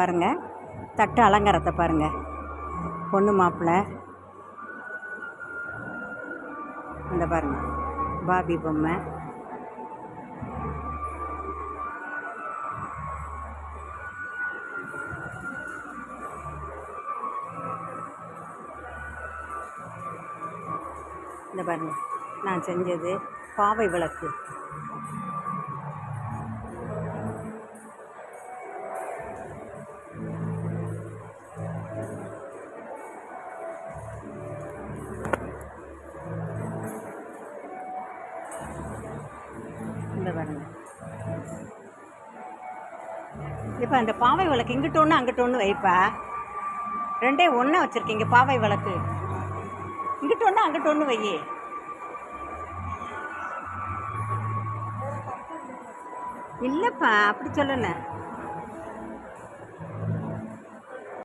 பாருங்கள் தட்டு அலங்காரத்தை பாருங்கள் பொண்ணு மாப்பிள்ளை இந்த பாருங்கள் பாபி பொம்மை. இந்த பாருங்கள் நான் செஞ்சது பாவை விளக்கு. இந்த பாருங்க. இப்போ அந்த பாவை விளக்கு இங்கிட்ட ஒன்று அங்கிட்ட ஒன்று வைப்பா. ரெண்டே ஒன்றா வச்சுருக்கீங்க பாவை விளக்கு. இங்கிட்ட ஒன்று அங்கிட்ட ஒன்று வையே இல்லைப்பா அப்படி சொல்லணும்